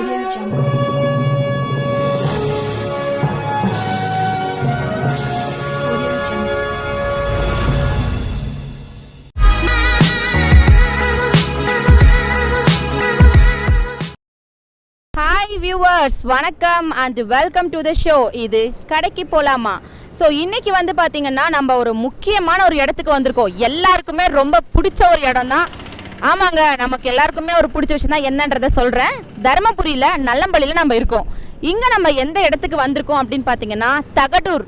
Audio Jungle. Audio Jungle. Hi viewers வணக்கம் and welcome to the show இது கடைக்கு போலாமா? ஸோ இன்னைக்கு வந்து பார்த்தீங்கன்னா நம்ம ஒரு முக்கியமான ஒரு இடத்துக்கு வந்திருக்கோம். எல்லாருக்குமே ரொம்ப பிடிச்ச ஒரு இடம் தான் ஆமாங்க நமக்கு எல்லாருக்குமே ஒரு பிடிச்ச விஷயம் தான் என்னன்றத சொல்கிறேன் தருமபுரியில் நல்லம்பள்ளியில் நம்ம இருக்கோம். இங்கே நம்ம எந்த இடத்துக்கு வந்திருக்கோம் அப்படின்னு பார்த்தீங்கன்னா தகடூர்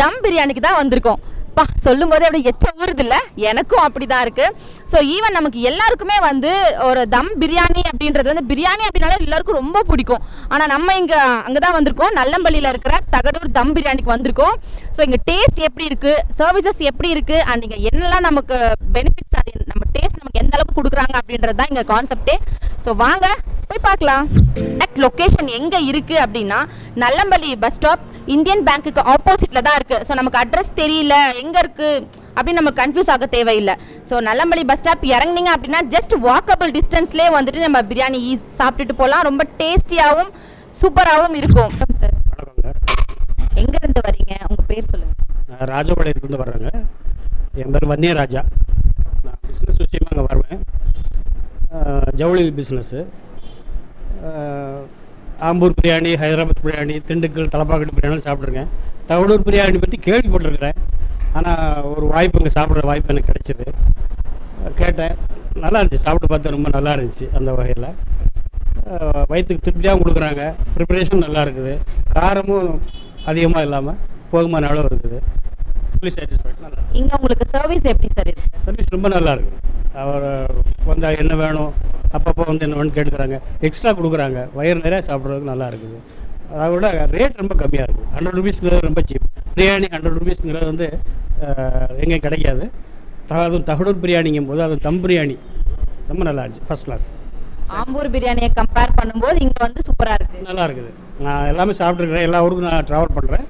தம் பிரியாணிக்கு தான் வந்திருக்கோம். பா சொல்லும் போதே அப்படியே எச்ச ஊறுது இல்ல? எனக்கும் அப்படிதான் இருக்குது ஸோ ஈவன் நமக்கு எல்லாருக்குமே வந்து ஒரு தம் பிரியாணி அப்படின்றது வந்து பிரியாணி அப்படின்னாலே எல்லாருக்கும் ரொம்ப பிடிக்கும். ஆனால் நம்ம இங்கே அங்கே தான் வந்திருக்கோம். நல்லம்பள்ளியில் இருக்கிற தகடூர் தம் பிரியாணிக்கு வந்திருக்கோம். ஸோ இங்கே டேஸ்ட் எப்படி இருக்குது சர்வீசஸ் எப்படி இருக்குது அண்ட் இங்கே என்னெல்லாம் நமக்கு பெனிஃபிட்ஸ் அது எந்த அளவுக்கு கொடுக்குறாங்க அப்படின்றது தான் இங்கே கான்செப்டே ஸோ வாங்க போய் பார்க்கலாம். எக்ஸாக்ட் லொக்கேஷன் எங்கே இருக்கு அப்படின்னா நல்லம்பள்ளி பஸ் ஸ்டாப் இந்தியன் பேங்க்குக்கு ஆப்போசிட்டில் தான் இருக்குது ஸோ நமக்கு அட்ரஸ் தெரியல எங்கே இருக்குது அப்படின்னு நம்ம கன்ஃபியூஸ் ஆக தேவையில்லை. ஸோ நல்லம்பள்ளி பஸ் ஸ்டாப் இறங்குனீங்க அப்படின்னா ஜஸ்ட் வாக்கபிள் டிஸ்டன்ஸ்லேயே வந்துட்டு நம்ம பிரியாணி சாப்பிட்டுட்டு போகலாம். ரொம்ப டேஸ்டியாகவும் சூப்பராகவும் இருக்கும். சார். எங்கேருந்து வரீங்க உங்கள் பேர் சொல்லுங்கள் ராஜபாளையத்துலேருந்து வர்றேங்க. என் பேர் வன்னிய ராஜா நான் பிஸ்னஸ் விஷயமா அங்கே வருவேன். ஜவுளி பிஸ்னஸ்ஸு ஆம்பூர் பிரியாணி ஹைதராபாத் பிரியாணி திண்டுக்கல் தலப்பாக்கட்டு பிரியாணி சாப்பிட்ருக்கேன் தவடூர் பிரியாணி பற்றி கேள்விப்பட்டிருக்கிறேன். ஆனால் ஒரு வாய்ப்பு இங்கே சாப்பிட்ற வாய்ப்பு எனக்கு கிடைச்சிது. கேட்டேன். நல்லா இருந்துச்சு. சாப்பிட்டு பார்த்தா ரொம்ப நல்லா இருந்துச்சு அந்த வகையில். வயிற்றுக்கு திருப்தியாகவும் கொடுக்குறாங்க. ப்ரிப்பரேஷன் நல்லா இருக்குது. காரமும் அதிகமாக இல்லாமல் போதுமான அளவு இருக்குது. ஃபுல்லி சாட்டிஸ்ஃபைட் நல்லா. இங்கே உங்களுக்கு சர்வீஸ் எப்படி சார் இருக்கு? சர்வீஸ் ரொம்ப நல்லா இருக்குது அவர் வந்தால் என்ன வேணும்? அப்பப்போ வந்து என்ன வேணும்னு கேட்டுக்கிறாங்க. எக்ஸ்ட்ரா கொடுக்குறாங்க. வயிறு நிறைய சாப்பிட்றதுக்கு நல்லா இருக்குது. அதை விட ரேட் ரொம்ப கம்மியாக இருக்குது ஹண்ட்ரட் ருபீஸ்ங்கிறது ரொம்ப சீப் பிரியாணி ஹண்ட்ரட் ருபீஸ்ங்கிறது வந்து எங்கேயும் கிடைக்காது. அதுவும் தகடூர் பிரியாணிங்கும் போது அது தம் பிரியாணி ரொம்ப நல்லா இருந்துச்சு. ஃபஸ்ட் கிளாஸ் ஆம்பூர் பிரியாணியை கம்பேர் பண்ணும்போது இங்கே வந்து சூப்பராக இருக்குது நல்லா இருக்குது. நான் எல்லாமே சாப்பிட்ருக்கிறேன் எல்லா ஊருக்கும் நான் ட்ராவல் பண்ணுறேன்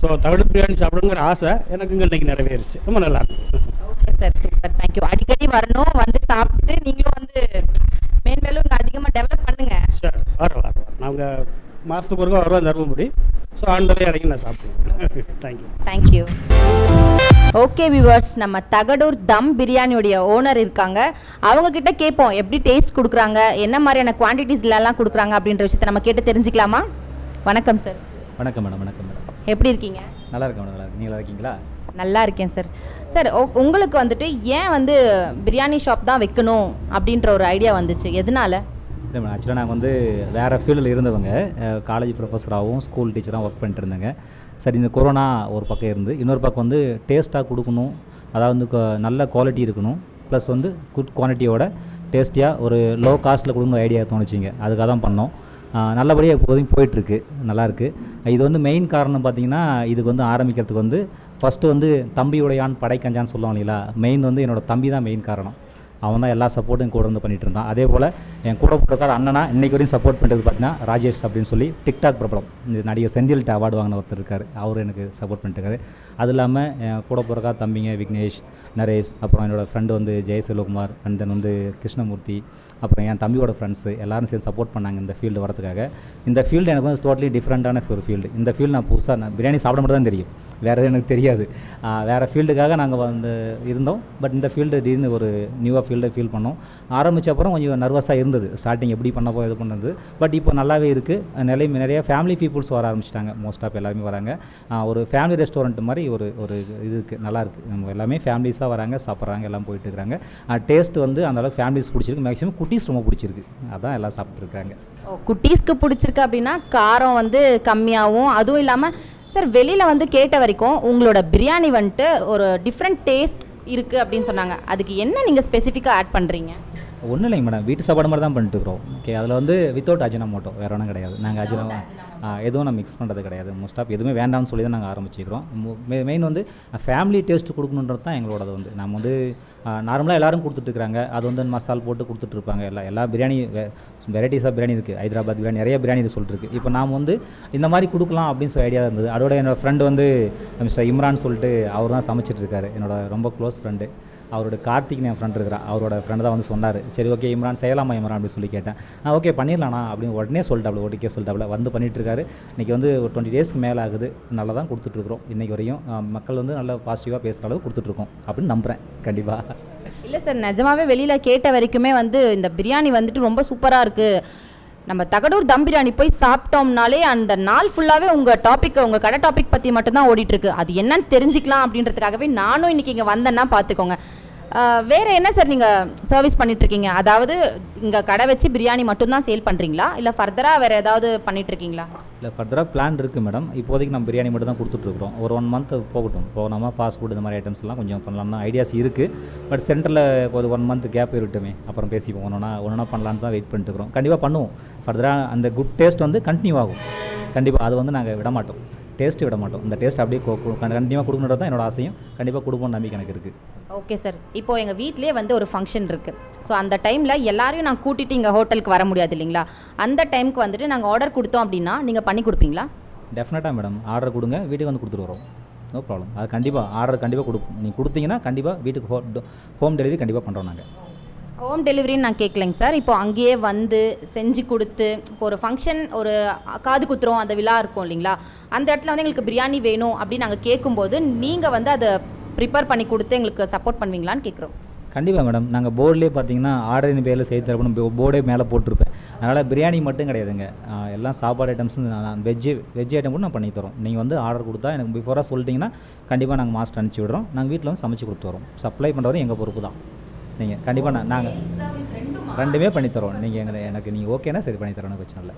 ஸோ தவிடு பிரியாணி சாப்பிடணுங்கிற ஆசை எனக்கு இங்கே இன்றைக்கி நிறைவேறுச்சு. ரொம்ப நல்லா இருக்கு. ஓகே சார் சூப்பர் தேங்க்யூ அடிக்கடி வரணும் வந்து சாப்பிட்டு நீங்களும் வந்து மேன்மேலும் இங்கே அதிகமாக டெவலப் பண்ணுங்க. சார் வரோம் வரோம் வரோம். நாங்கள் மாதத்துக்கு ஒருக்கா வருவோம் தருமபுரி. ஸோ ஆண்டவே இறங்கி நான் சாப்பிடுவேன். தேங்க்யூ தேங்க்யூ ஓகே வியூவர்ஸ் நம்ம தகடூர் தம் பிரியாணியுடைய ஓனர் இருக்காங்க. அவங்க கிட்ட கேட்போம் எப்படி டேஸ்ட் கொடுக்குறாங்க என்ன மாதிரியான குவான்டிட்டிஸ்லாம் கொடுக்குறாங்க அப்படின்ற விஷயத்தை நம்ம கேட்டு தெரிஞ்சுக்கலாமா? வணக்கம் சார் வணக்கம் மேடம் வணக்கம் மேடம் எப்படி இருக்கீங்க? நல்லா இருக்கேன் நல்லா நீங்கள் இருக்கீங்களா? நல்லா இருக்கேன் சார் சார் உங்களுக்கு வந்துட்டு ஏன் வந்து பிரியாணி ஷாப் தான் வைக்கணும் அப்படின்ற ஒரு ஐடியா வந்துச்சு? எதனால? இல்லை மேடம் ஆக்சுவலாக நாங்கள் வந்து வேறு ஃபீல்டில் இருந்தவங்க காலேஜ் ப்ரொஃபஸராகவும் ஸ்கூல் டீச்சராகவும் ஒர்க் பண்ணிட்டு இருந்தேங்க. சரி இந்த கொரோனா ஒரு பக்கம் இருந்து இன்னொரு பக்கம் வந்து டேஸ்ட்டாக கொடுக்கணும். அதாவது வந்து நல்ல குவாலிட்டி இருக்கணும். ப்ளஸ் வந்து குட் குவான்டிட்டியோட டேஸ்டியாக ஒரு லோ காஸ்ட்டில் கொடுக்கணும் ஐடியா தோணுச்சிங்க. அதுக்காக தான் பண்ணோம். நல்லபடியாக இப்போதைக்கு போயிட்டுருக்கு. நல்லாயிருக்கு இது வந்து மெயின் காரணம் பார்த்திங்கன்னா இதுக்கு வந்து ஆரம்பிக்கிறதுக்கு வந்து ஃபஸ்ட்டு வந்து தம்பியுடையான் படைக்கஞ்சான்னு சொல்லுவாங்க இல்லைங்களா? மெயின் வந்து என்னோட தம்பி தான் மெயின் காரணம். அவன் தான் எல்லா சப்போர்ட்டும் கூட வந்து பண்ணிட்டு இருந்தான். அதே போல் என் கூட பிறக்காத அண்ணனா இன்னைக்கு வரையும் சப்போர்ட் பண்ணுறது பார்த்தீங்கன்னா ராஜேஷ் அப்படின்னு சொல்லி டிக்டாக் பிரபலம். இந்த நடிகர் செந்தில்கிட்ட அவார்டு வாங்கின ஒருத்தர் இருக்கார். அவர் எனக்கு சப்போர்ட் பண்ணிட்டுருக்காரு அது இல்லாமல் என் கூட பிறக்காத தம்பிங்க விக்னேஷ் நரேஷ் அப்புறம் என்னோடய ஃப்ரெண்டு வந்து ஜெய செல்வகுமார் அண்ட் தென் வந்து கிருஷ்ணமூர்த்தி அப்புறம் என் தம்பியோட ஃப்ரெண்ட்ஸு எல்லாரும் சேர்ந்து சப்போர்ட் பண்ணாங்க இந்த ஃபீல்டு வரதுக்காக. இந்த ஃபீல்டு எனக்கு வந்து டோட்டலி டிஃப்ரெண்ட்டான ஒரு ஃபீல்டு இந்த ஃபீல்டு நான் புதுசாக நான் பிரியாணி சாப்பிட மட்டும் தான் தெரியும். வேறு எதுவும் எனக்கு தெரியாது. வேறு ஃபீல்டுக்காக நாங்கள் வந்து இருந்தோம். பட் இந்த ஃபீல்டு திடீர்னு ஒரு நியூவாக ஃபீல்டை ஃபீல் பண்ணோம். ஆரம்பித்த அப்புறம் கொஞ்சம் நர்வஸாக இருந்தது. ஸ்டார்டிங் எப்படி பண்ண இது பண்ணது பட் இப்போ நல்லாவே இருக்குது நிறைய நிறைய ஃபேமிலி பீப்புள்ஸ் வர ஆரம்பிச்சிட்டாங்க. மோஸ்ட் ஆஃப் எல்லாருமே வராங்க. ஒரு ஃபேமிலி ரெஸ்டாரண்ட் மாதிரி ஒரு ஒரு இது இருக்குது நல்லாயிருக்கு நம்ம எல்லாமே ஃபேமிலிஸாக வராங்க சாப்பிட்றாங்க எல்லாம் போயிட்டு இருக்கிறாங்க டேஸ்ட் வந்து அந்த அளவுக்கு ஃபேமிலிஸ் பிடிச்சிருக்கு. மேக்ஸிமம் குட்டீஸ் ரொம்ப பிடிச்சிருக்கு. அதான் எல்லாம் சாப்பிட்ருக்காங்க குட்டீஸ்க்கு பிடிச்சிருக்கு அப்படின்னா காரம் வந்து கம்மியாகவும் அதுவும் இல்லாமல் சார் வெளியில் வந்து கேட்ட வரைக்கும் உங்களோட பிரியாணி வந்துட்டு ஒரு டிஃப்ரெண்ட் டேஸ்ட் இருக்குது அப்படின்னு சொன்னாங்க. அதுக்கு என்ன நீங்கள் ஸ்பெசிஃபிக்காக ஆட் பண்ணுறீங்க ஒன்றும் இல்லைங்க மேடம் வீட்டு சாப்பாடு மாதிரி தான் பண்ணிட்டு இருக்கிறோம் ஓகே அதில் வந்து வித்தவுட் அஜினமோட்டோ வேறு ஒன்றும் கிடையாது. நாங்கள் அஜினம் எதுவும் நம்ம மிக்ஸ் பண்ணுறது கிடையாது. மோஸ்ட் ஆஃப் எதுவுமே வேண்டாம்னு சொல்லி தான் நாங்கள் ஆரம்பிச்சிக்கிறோம் மெயின் வந்து ஃபேமிலி டேஸ்ட் கொடுக்கணுன்றது தான் எங்களோடது வந்து. நம்ம வந்து நார்மலாக எல்லாரும் கொடுத்துட்ருக்காங்க அது வந்து மசால் போட்டு கொடுத்துட்ருப்பாங்க எல்லா எல்லா பிரியாணி வெரைட்டிஸ் ஆஃப் பிரியாணி இருக்குது ஹைதராபாத் பிரியாணி நிறைய பிரியாணி சொல்லிட்டு இருக்கு. இப்போ நாம் வந்து இந்த மாதிரி கொடுக்கலாம் அப்படின்னு சொல்லி ஐடியா இருந்தது. அதோட என்னோட ஃப்ரெண்டு வந்து மிஸ்டர் இம்ரான் சொல்லிட்டு அவர் தான் சமைச்சிட்டு இருக்காரு. என்னோட ரொம்ப க்ளோஸ் ஃப்ரெண்டு அவரோட கார்த்திக் என் ஃப்ரெண்ட் இருக்கிறான். அவரோட ஃப்ரெண்டு தான் வந்து சொன்னார். சரி ஓகே இம்ரான் செய்யலாமா இம்ரான் அப்படின்னு சொல்லி கேட்டேன். நான் ஓகே பண்ணிடலாண்ணா அப்படின்னு உடனே சொல்லிட்டாப்ல ஓகே சொல்லிட்டாப்ல. வந்து பண்ணிட்டுருக்காரு. இன்றைக்கி வந்து ஒரு டுவெண்ட்டி டேஸ்க்கு மேலே ஆகுது. நல்லா தான் கொடுத்துட்ருக்குறோம் இன்றைக்கி வரையும் மக்கள் வந்து நல்லா பாசிட்டிவாக பேசுகிற அளவுக்கு கொடுத்துட்ருக்கோம் அப்படின்னு நம்புகிறேன் கண்டிப்பாக இல்லை சார் நிஜமாவே வெளியில் கேட்ட வரைக்குமே வந்து இந்த பிரியாணி வந்துட்டு ரொம்ப சூப்பராக இருக்குது நம்ம தகடூர் தம் பிரியாணி போய் சாப்பிட்டோம்னாலே அந்த நாள் ஃபுல்லாகவே உங்கள் டாபிக் உங்கள் கடை டாபிக் பற்றி மட்டும்தான் ஓடிட்டுருக்கு அது என்னன்னு தெரிஞ்சுக்கலாம் அப்படின்றதுக்காகவே நானும் இன்னைக்கு இங்கே வந்தேன்னா பார்த்துக்கோங்க வேற என்ன சார் நீங்கள் சர்வீஸ் பண்ணிட்டு இருக்கீங்க அதாவது இங்கே கடை வச்சு பிரியாணி மட்டும்தான் சேல் பண்ணுறீங்களா இல்லை ஃபர்தராக வேற ஏதாவது பண்ணிட்டு இருக்கீங்களா இல்லை ஃபர்தராக பிளான் இருக்குது மேடம் இப்போதைக்கு நம்ம பிரியாணி மட்டும் தான் கொடுத்துட்ருக்குறோம் ஒரு ஒன் மந்த் போகட்டும். போகாமல் ஃபாஸ்ட் ஃபுட் இந்த மாதிரி ஐட்டம்ஸ் எல்லாம் கொஞ்சம் தான் ஐடியாஸ் இருக்குது பட் சென்டரில் ஒரு ஒன் மந்த் கேப் இருக்கட்டுமே. அப்புறம் பேசிப்போம். ஒன்றா ஒன்றா பண்ணலான்னு தான் வெயிட் பண்ணிட்டு இருக்கிறோம் கண்டிப்பாக பண்ணுவோம் ஃபர்தராக அந்த குட் டேஸ்ட் வந்து கண்டினியூ ஆகும். கண்டிப்பாக அது வந்து நாங்கள் விட மாட்டோம் டேஸ்ட்டு விட மாட்டோம். இந்த டேஸ்ட் அப்படியே கண்டினியூவாக கொடுக்கணுன்றது தான் என்னோட ஆசையும். கண்டிப்பாக கொடுப்போம்னு நம்பிக்கை எனக்கு இருக்குது ஓகே சார் இப்போ எங்கள் வீட்லேயே வந்து ஒரு ஃபங்க்ஷன் இருக்குது ஸோ அந்த டைமில் எல்லாரையும் நான் கூட்டிட்டு இங்கே ஹோட்டலுக்கு வர முடியாது இல்லைங்களா? அந்த டைமுக்கு வந்துட்டு நாங்கள் ஆர்டர் கொடுத்தோம் அப்படின்னா நீங்கள் பண்ணி கொடுப்பீங்களா? டெஃபினட்டாக மேடம் ஆர்டர் கொடுங்க. வீட்டுக்கு வந்து கொடுத்துட்டு வரோம். நோ ப்ராப்ளம் அது கண்டிப்பாக ஆர்டர் கண்டிப்பாக கொடுப்போம். நீங்கள் கொடுத்தீங்கன்னா கண்டிப்பாக வீட்டுக்கு ஹோ ஹோம் டெலிவரி கண்டிப்பாக பண்ணுறோம் நாங்கள் ஹோம் டெலிவரின்னு நான் கேட்கலைங்க சார். இப்போ அங்கேயே வந்து செஞ்சு கொடுத்து இப்போ ஒரு ஃபங்க்ஷன் ஒரு காது குத்துறோம் அந்த விழா இருக்கும் இல்லைங்களா? அந்த இடத்துல வந்து எங்களுக்கு பிரியாணி வேணும் அப்படின்னு நாங்கள் கேட்கும்போது நீங்கள் வந்து அதை ப்ரிப்பேர் பண்ணி கொடுத்து எங்களுக்கு சப்போர்ட் பண்ணுவீங்களான்னு கேட்குறோம் கண்டிப்பாக மேடம் நாங்கள் போர்ட்லேயே பார்த்தீங்கன்னா ஆர்டரின் பேரில் செய்து தரப்பணும் போர்டே மேலே போட்டிருப்பேன். அதனால் பிரியாணி மட்டும் கிடையாதுங்க. எல்லாம் சாப்பாடு ஐட்டம்ஸும் நான் வெஜ்ஜு வெஜ் ஐட்டம் கூட நான் பண்ணி தரோம். நீங்கள் வந்து ஆர்டர் கொடுத்தா எனக்கு பிஃபோராக சொல்லிட்டீங்கன்னா கண்டிப்பாக நாங்கள் மாஸ்டர் அனுப்பிச்சி விடுறோம். நாங்கள் வீட்டில் வந்து சமைச்சு கொடுத்து வரோம். சப்ளை பண்ணுறதும் எங்கள் பொறுப்பு தான். நீங்கள் கண்டிப்பாக நான் நாங்கள் ரெண்டுமே பண்ணி தரோம் நீங்கள் எங்களை எனக்கு நீங்கள் ஓகேனா சரி பண்ணி தரோம் பிரச்சனை இல்லை.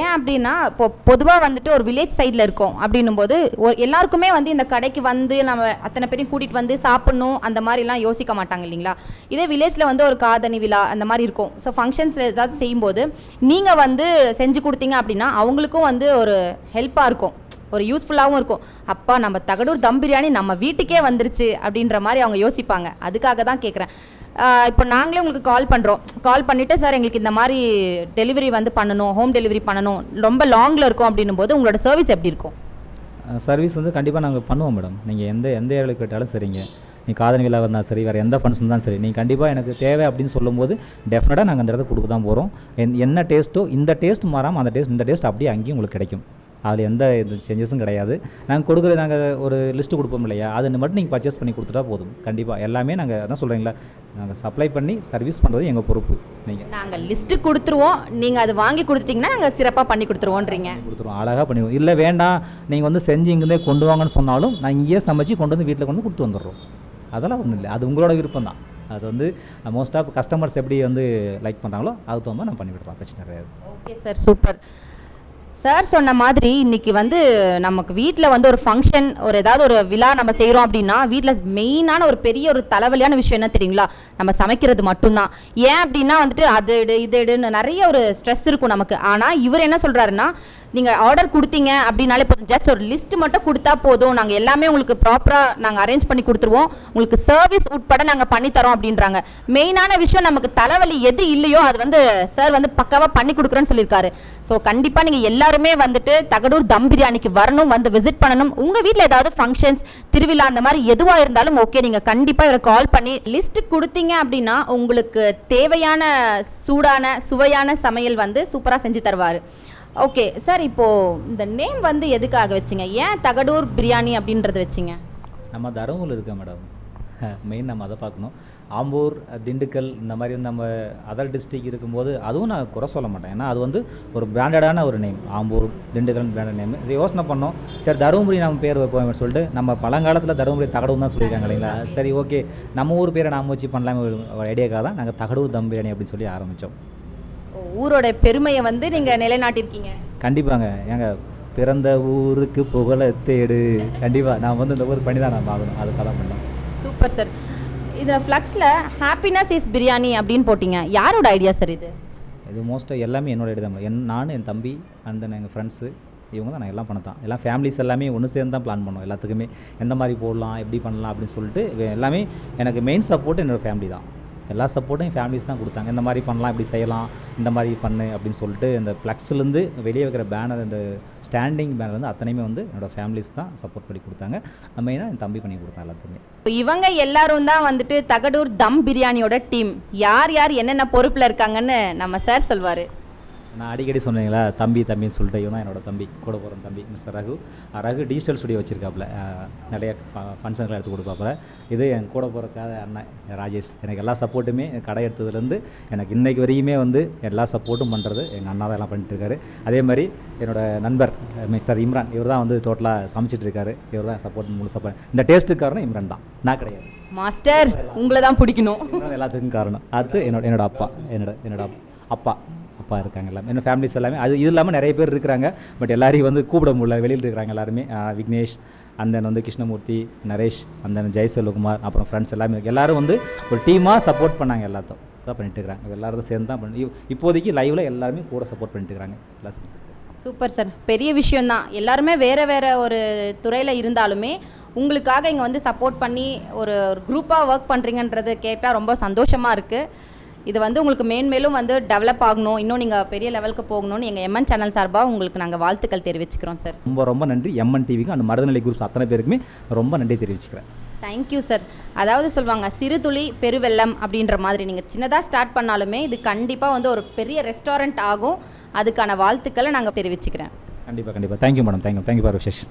ஏன் அப்படின்னா இப்போ பொதுவாக வந்துட்டு ஒரு வில்லேஜ் சைடில் இருக்கோம் அப்படின்னும் போது எல்லாருக்குமே வந்து இந்த கடைக்கு வந்து நம்ம அத்தனை பேரையும் கூட்டிகிட்டு வந்து சாப்பிட்ணும் அந்த மாதிரிலாம் யோசிக்க மாட்டாங்க இல்லைங்களா? இதே வில்லேஜில் வந்து ஒரு காதணி விழா அந்த மாதிரி இருக்கும். ஸோ ஃபங்க்ஷன்ஸில் ஏதாவது செய்யும்போது நீங்கள் வந்து செஞ்சு கொடுத்தீங்க அப்படின்னா அவங்களுக்கும் வந்து ஒரு ஹெல்ப்பாக இருக்கும். ஒரு யூஸ்ஃபுல்லாகவும் இருக்கும். அப்பா நம்ம தகடூர் தம் பிரியாணி நம்ம வீட்டுக்கே வந்துருச்சு அப்படின்ற மாதிரி அவங்க யோசிப்பாங்க. அதுக்காக தான் கேட்குறேன் இப்போ நாங்களே உங்களுக்கு கால் பண்ணுறோம் கால் பண்ணிவிட்டு சார் எங்களுக்கு இந்த மாதிரி டெலிவரி வந்து பண்ணணும் ஹோம் டெலிவரி பண்ணணும். ரொம்ப லாங்கில் இருக்கும். அப்படின்னும் போது உங்களோட சர்வீஸ் எப்படி இருக்கும்? சர்வீஸ் வந்து கண்டிப்பாக நாங்கள் பண்ணுவோம் மேடம் நீங்கள் எந்த எந்த ஏரியாவில் கேட்டாலும் சரிங்க. நீ காதணி விழா வந்தால் சரி வேறு எந்த ஃபங்க்ஷன் தான் சரி நீ கண்டிப்பாக எனக்கு தேவை அப்படின்னு சொல்லும்போது டெஃபினட்டாக நாங்கள் அந்த இடத்துல கொடுக்க தான் போகிறோம் என்ன டேஸ்ட்டோ இந்த டேஸ்ட் மாறாமல் அந்த டேஸ்ட் இந்த டேஸ்ட் அப்படியே அங்கேயும் உங்களுக்கு கிடைக்கும். அதில் எந்த இது சேஞ்சஸும் கிடையாது. நாங்கள் கொடுக்குற நாங்கள் ஒரு லிஸ்ட்டு கொடுப்போம் இல்லையா? அது மட்டும் நீங்கள் பர்ச்சேஸ் பண்ணி கொடுத்துட்டா போதும். கண்டிப்பாக எல்லாமே நாங்கள் அதான் சொல்கிறீங்களா நாங்கள் சப்ளை பண்ணி சர்வீஸ் பண்ணுறது எங்கள் பொறுப்பு. நீங்கள் நாங்கள் லிஸ்ட்டு கொடுத்துருவோம். நீங்கள் அது வாங்கி கொடுத்துட்டிங்கன்னா நாங்கள் சிறப்பாக பண்ணி கொடுத்துருவோன்றீங்க. கொடுத்துருவோம். அழகாக பண்ணிடுவோம் இல்லை வேண்டாம். நீங்கள் வந்து செஞ்சு இங்கேருந்தே கொண்டு வாங்கன்னு சொன்னாலும் நான் இங்கேயே சமைச்சு கொண்டு வந்து வீட்டில் கொண்டு கொடுத்து வந்துடுறோம். அதெல்லாம் ஒன்றும் இல்லை. அது உங்களோட விருப்பம் தான். அது வந்து மோஸ்ட் ஆஃப் கஸ்டமர்ஸ் எப்படி வந்து லைக் பண்ணுறாங்களோ அது தகுந்த நான் பண்ணி விடுறோம் பிரச்சனை கிடையாது. ஓகே சார் சூப்பர் சார் சொன்ன மாதிரி இன்னைக்கு வந்து நமக்கு வீட்டில் வந்து ஒரு ஃபங்க்ஷன் ஒரு ஏதாவது ஒரு விழா நம்ம செய்கிறோம் அப்படின்னா வீட்டில் மெயினான ஒரு பெரிய ஒரு தலைவலியான விஷயம் என்ன தெரியுங்களா? நம்ம சமைக்கிறது மட்டும்தான். ஏன் அப்படின்னா வந்துட்டு அது எடு இது எடுன்னு நிறைய ஒரு ஸ்ட்ரெஸ் இருக்கும் நமக்கு. ஆனால் இவர் என்ன சொல்கிறாருன்னா நீங்கள் ஆர்டர் கொடுத்தீங்க அப்படின்னாலே போதும். ஜஸ்ட் ஒரு லிஸ்ட் மட்டும் கொடுத்தா போதும். நாங்கள் எல்லாமே உங்களுக்கு ப்ராப்பராக நாங்கள் அரேஞ்ச் பண்ணி கொடுத்துருவோம். உங்களுக்கு சர்வீஸ் உட்பட நாங்கள் பண்ணித்தரோம் அப்படின்றாங்க. மெயினான விஷயம் நமக்கு தலைவலி எது இல்லையோ அது வந்து சார் வந்து பக்காவாக பண்ணி கொடுக்குறேன்னு சொல்லியிருக்காரு. ஸோ கண்டிப்பாக நீங்கள் எல்லா எல்லாருமே வந்துட்டு தகடூர் தம் பிரியாணிக்கு வரணும் வந்து விசிட் பண்ணணும். உங்கள் வீட்டில் ஏதாவது ஃபங்க்ஷன்ஸ் திருவிழா அந்த மாதிரி எதுவாக இருந்தாலும் ஓகே நீங்கள் கண்டிப்பாக இவரை கால் பண்ணி லிஸ்ட் கொடுத்தீங்க அப்படின்னா உங்களுக்கு தேவையான சூடான சுவையான சமையல் வந்து சூப்பராக செஞ்சு தருவார். ஓகே சார் இப்போது இந்த நேம் வந்து எதுக்காக வச்சிங்க? ஏன் தகடூர் பிரியாணி அப்படின்றது வச்சிங்க? நம்ம தருமபுரியில் இருக்கேன் மேடம் மெயின் நம்ம அதை பார்க்கணும். ஆம்பூர் திண்டுக்கல் இந்த மாதிரி நம்ம அதர் டிஸ்ட்ரிக் இருக்கும்போது அதுவும் நான் குறை சொல்ல மாட்டேன். ஏன்னா அது வந்து ஒரு பிராண்டடான ஒரு name Ambur Dindigul branded name இது யோசனை பண்ணோம். சரி தருமபுரி நம்ம பேர் வைப்போம் சொல்லிட்டு நம்ம பழங்காலத்தில் தருமபுரி தகடூர் தான் சொல்லியிருக்காங்க இல்லைங்களா? சரி ஓகே நம்ம ஊர் பேரை நாம வச்சு பண்ணலாமே ஒரு ஐடியாக்காக தான் நாங்கள் தகடூர் தம் பிரியாணி அப்படின்னு சொல்லி ஆரம்பித்தோம் ஊரோட பெருமையை வந்து நீங்கள் நிலைநாட்டியிருக்கீங்க. கண்டிப்பாங்க. ஏங்க பிறந்த ஊருக்கு புகழ தேடு. கண்டிப்பாக நான் வந்து இந்த ஊர் பண்ணி தான் நான் பார்க்கணும் அதுக்காக தான் பண்ணோம். Super sir. இதில் ஃப்ளக்ஸில் ஹாப்பினஸ் இஸ் பிரியாணி அப்படின்னு போட்டிங்க. யாரோட ஐடியா சார் இது? இது மோஸ்ட்டாக எல்லாமே என்னோட ஐடியா தான் என் நான் என் தம்பி அண்ட் தென் எங்கள் ஃப்ரெண்ட்ஸு இவங்க தான் நான் எல்லாம் பண்ண தான். எல்லாம் ஃபேமிலிஸ் எல்லாமே ஒன்று சேர்ந்து தான் பிளான் பண்ணோம் எல்லாத்துக்குமே. எந்த மாதிரி போடலாம் எப்படி பண்ணலாம் அப்படின்னு சொல்லிட்டு எல்லாமே எனக்கு மெயின் சப்போர்ட் என்னோடய ஃபேமிலி தான். எல்லா சப்போர்ட்டும் என் ஃபேமிலிஸ் தான் கொடுத்தாங்க. இந்த மாதிரி பண்ணலாம் இப்படி செய்யலாம் இந்த மாதிரி பண்ணு அப்படின்னு சொல்லிட்டு இந்த ஃப்ளக்ஸ்லேருந்து வெளியே வைக்கிற பேனர் இந்த ஸ்டாண்டிங் பேனர் வந்து அத்தனையுமே வந்து என்னோடய ஃபேமிலிஸ் தான் சப்போர்ட் பண்ணி கொடுத்தாங்க. மெயினாக என் தம்பி பண்ணி கொடுத்தான் இப்போ இவங்க எல்லாரும் தான் வந்துட்டு தகடூர் தம் பிரியாணியோட டீம் யார் யார் என்னென்ன பொறுப்பில் இருக்காங்கன்னு நம்ம சார் சொல்வார். நான் அடிக்கடி சொன்னீங்களா தம்பி தம்பின்னு சொல்லிட்டு இவன் என்னோட தம்பி கூட போகிற தம்பி mister Ragu. Ragu digital studio வச்சிருக்காப்புல. நிறைய ஃபங்க்ஷன்கள் எடுத்து கொடுப்பாப்புல. இது என் கூட போகிறக்காத அண்ணன் ராஜேஷ். எனக்கு எல்லா சப்போர்ட்டுமே கடை எடுத்ததுலேருந்து எனக்கு இன்னைக்கு வரையுமே வந்து எல்லா சப்போர்ட்டும் பண்ணுறது எங்கள் அண்ணா தான் எல்லாம் பண்ணிட்டு இருக்காரு அதே மாதிரி என்னோட நண்பர் மிஸ்டர் இம்ரான் இவர் தான் வந்து டோட்டலாக சமைச்சிட்டு இருக்காரு இவர் தான் சப்போர்ட் முழு சப்போர்ட் இந்த டேஸ்ட்டுக்கு காரணம் இம்ரான் தான். நான் கிடையாது. மாஸ்டர் உங்களை தான் பிடிக்கணும். எல்லாத்துக்கும் காரணம். அது என்னோட என்னோட அப்பா என்னோட என்னோட அப்- அப்பா. அப்பா இருக்காங்க எல்லாமே. என்ன ஃபேமிலிஸ் எல்லாமே. அது இது இல்லாமல் நிறைய பேர் இருக்கிறாங்க. பட் எல்லாரையும் வந்து கூப்பிட முடியல. வெளியில் இருக்கிறாங்க எல்லாருமே. விக்னேஷ் அந்த வந்து கிருஷ்ணமூர்த்தி நரேஷ் அந்த ஜெயசெல்வகுமார் அப்புறம் ஃப்ரெண்ட்ஸ் எல்லாமே. எல்லாரும் வந்து ஒரு டீமாக சப்போர்ட் பண்ணாங்க எல்லாத்தையும். தான் பண்ணிட்டு இருக்கிறாங்க. எல்லாரும் சேர்ந்து தான் பண்ணி இப்போதைக்கு லைவில் எல்லாருமே கூட சப்போர்ட் பண்ணிட்டு இருக்காங்க எல்லாம் சூப்பர் சார். பெரிய விஷயம்தான் எல்லாருமே வேறு வேறு ஒரு துறையில் இருந்தாலுமே உங்களுக்காக இங்கே வந்து சப்போர்ட் பண்ணி ஒரு ஒரு குரூப்பாக ஒர்க் பண்ணுறீங்கன்றது கேட்டால் ரொம்ப சந்தோஷமாக இருக்குது இது வந்து உங்களுக்கு மேன்மேலும் வந்து டெவலப் ஆகணும். இன்னும் நீங்கள் பெரிய லெவலுக்கு போகணும்னு எங்கள் எம்என் சேனல் சார்பாக உங்களுக்கு நாங்கள் வாழ்த்துக்கள் தெரிவிச்சுக்கிறோம் சார் ரொம்ப ரொம்ப நன்றி. எம்என் டிவிக்கும் அந்த மருதநிலை குரூப்ஸ் அத்தனை பேருக்குமே ரொம்ப நன்றி தெரிவிச்சுக்கிறேன். தேங்க்யூ சார் அதாவது சொல்லுவாங்க சிறு துளி பெருவெள்ளம் அப்படின்ற மாதிரி. நீங்கள் சின்னதாக ஸ்டார்ட் பண்ணாலுமே இது கண்டிப்பாக வந்து ஒரு பெரிய ரெஸ்டாரண்ட் ஆகும். அதுக்கான வாழ்த்துக்களை நாங்கள் தெரிவிச்சுக்கிறேன். கண்டிப்பாக கண்டிப்பாக thank you madam thank you thank you for wishes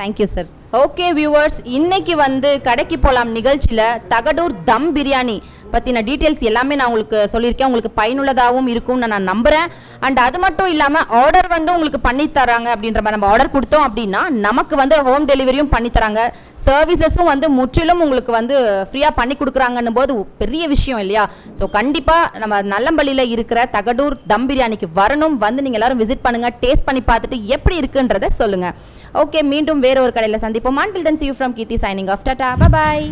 thank you sir okay viewers இன்னைக்கு வந்து கடைக்கு போகலாம் நிகழ்ச்சியில் தகடூர் தம் பிரியாணி. பற்றின டீட்டெயில்ஸ் எல்லாமே நான் உங்களுக்கு சொல்லியிருக்கேன். உங்களுக்கு பயனுள்ளதாகவும் இருக்கும்னு நான் நம்புகிறேன் அண்ட் அது மட்டும் இல்லாமல் ஆர்டர் வந்து உங்களுக்கு பண்ணி தராங்க அப்படின்ற மாதிரி நம்ம ஆர்டர் கொடுத்தோம் அப்படின்னா நமக்கு வந்து ஹோம் டெலிவரியும் பண்ணி தராங்க. சர்வீசஸும் வந்து முற்றிலும் உங்களுக்கு வந்து ஃப்ரீயாக பண்ணி கொடுக்குறாங்கன்னும் போது பெரிய விஷயம் இல்லையா? ஸோ கண்டிப்பாக நம்ம நல்லம்பள்ளியில் இருக்கிற தகடூர் தம் பிரியாணிக்கு வரணும். வந்து நீங்கள் எல்லாரும் விசிட் பண்ணுங்கள் டேஸ்ட் பண்ணி பார்த்துட்டு எப்படி இருக்குன்றத சொல்லுங்கள் ஓகே மீண்டும் வேற ஒரு கடையில் சந்திப்போம். Until then see you from Keerthi signing off tata bye